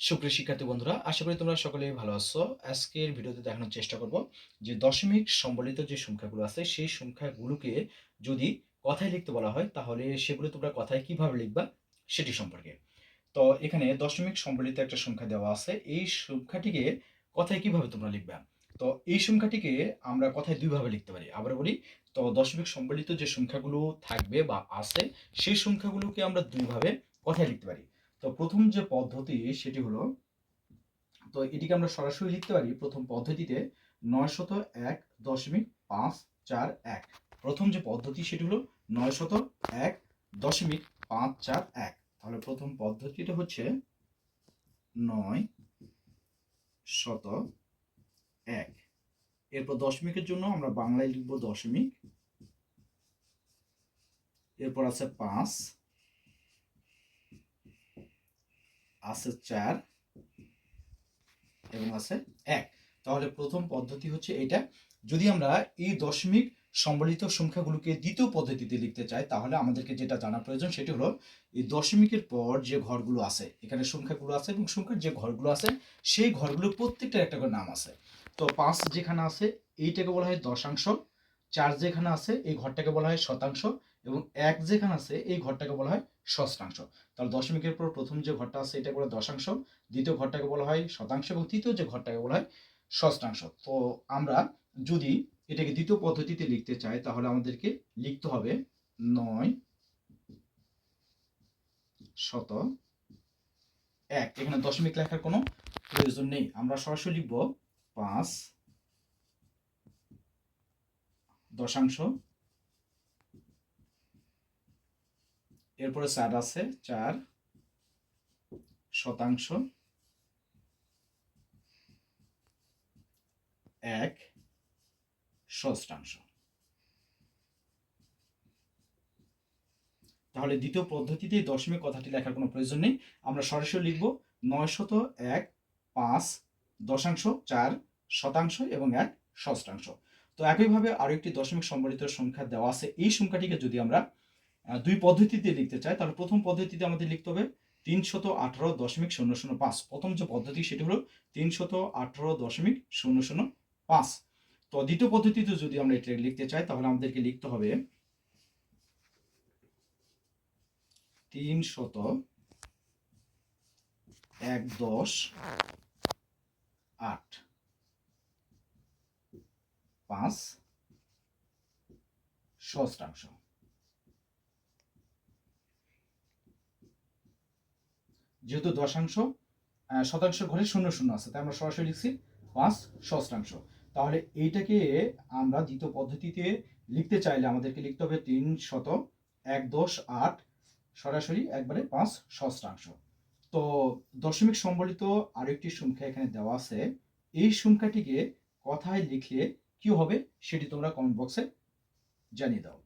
সুপ্রিয় শিক্ষার্থী বন্ধুরা, আশা করি তোমরা সকলেই ভালো আছো। আজকের ভিডিওতে দেখানোর চেষ্টা করব যে দশমিক সম্বলিত যে সংখ্যাগুলো আছে, সেই সংখ্যাগুলোকে যদি কথায় লিখতে বলা হয়, তাহলে সেগুলো তোমরা কথায় কীভাবে লিখবা সেটি সম্পর্কে। তো এখানে দশমিক সম্বলিত একটা সংখ্যা দেওয়া আছে, এই সংখ্যাটিকে কথায় কীভাবে তোমরা লিখবা? তো এই সংখ্যাটিকে আমরা কথায় দুইভাবে লিখতে পারি। আবার বলি, তো দশমিক সম্বলিত যে সংখ্যাগুলো থাকবে বা আছে, সেই সংখ্যাগুলোকে আমরা দুইভাবে কথায় লিখতে পারি। তো প্রথম যে পদ্ধতি সেটি হলো, তো এটিকে আমরা সরাসরি লিখতে পারি প্রথম পদ্ধতিতে নয় শত এক দশমিক পাঁচ চার এক। প্রথম যে পদ্ধতি সেটি হলো নয় শত এক দশমিক পাঁচ চার এক। তাহলে প্রথম পদ্ধতিটা হচ্ছে নয় শত এক। এরপর দশমিকের জন্য আমরা বাংলায় লিখব দশমিক। এরপর আছে পাঁচ আছে চার এবং আছে এক। তাহলে প্রথম পদ্ধতি হচ্ছে এটা। যদি আমরা এই দশমিক সম্বলিত সংখ্যাগুলোকে দ্বিতীয় পদ্ধতিতে লিখতে চাই, তাহলে আমাদেরকে যেটা জানা প্রয়োজন সেটি হলো, এই দশমিকের পর যে ঘরগুলো আছে, এখানে সংখ্যাগুলো আছে এবং সংখ্যার যে ঘরগুলো আছে, সেই ঘরগুলোর প্রত্যেকটার একটা করে নাম আছে। তো পাঁচ যেখানে আছে, এইটাকে বলা হয় দশাংশ। চার যেখানে আছে, এই ঘরটাকে বলা হয় শতাংশ এবং এক যেখানে আছে, এই ঘরটাকে বলা হয় ষষ্ঠাংশ। তাহলে দশমিকের পর প্রথম যে ঘরটা আছে, এটা বলা দশাংশ। দ্বিতীয় ঘরটাকে বলা হয় শতাংশ এবং তৃতীয় যে ঘরটাকে বলা হয় ষষ্ঠাংশ। তো আমরা যদি এটাকে দ্বিতীয় পদ্ধতিতে লিখতে চাই, তাহলে আমাদেরকে লিখতে হবে নয় শত এক। এখানে দশমিক লেখার কোনো প্রয়োজন নেই। আমরা সরাসরি লিখব পাঁচ দশাংশ। এরপরে চার আছে চার শতাংশ। এক ষষ্ঠাংশ তাহলে দ্বিতীয় পদ্ধতিতে দশমিক কথাটি লেখার কোনো প্রয়োজন নেই। আমরা সরাসরি লিখব নয় শত এক পাঁচ দশাংশ চার শতাংশ এবং এক ষষ্ঠাংশ তো একইভাবে আরও একটি দশমিক সম্বলিত সংখ্যা দেওয়া আছে। এই সংখ্যাটিকে যদি আমরা দুই পদ্ধতিতে লিখতে চাই, তাহলে প্রথম পদ্ধতিতে আমাদের লিখতে হবে তিনশত আঠারো দশমিক শূন্য শূন্য পাঁচ। প্রথম যে পদ্ধতি, সেটি হলো তিনশত আঠারো দশমিক শূন্য শূন্য পাঁচ। তো দ্বিতীয় পদ্ধতিতে যদি আমরা এটা লিখতে চাই, তাহলে আমাদেরকে লিখতে হবে তিন শত এক দশ আট। পাঁচ ষষ্ঠাংশ যেহেতু দশাংশ শতাংশ ঘরে শূন্য শূন্য আছে, তাই আমরা সরাসরি লিখছি পাঁচ ষষ্ঠাংশ তাহলে এইটাকে আমরা দ্বিতীয় পদ্ধতিতে লিখতে চাইলে আমাদেরকে লিখতে হবে তিন শত এক দশ আট, সরাসরি একবারে পাঁচ ষষ্ঠাংশ তো দশমিক সম্বলিত আরেকটি সংখ্যা এখানে দেওয়া আছে। এই সংখ্যাটিকে কথায় লিখলে কি হবে সেটি তোমরা কমেন্ট বক্সে জানিয়ে দাও।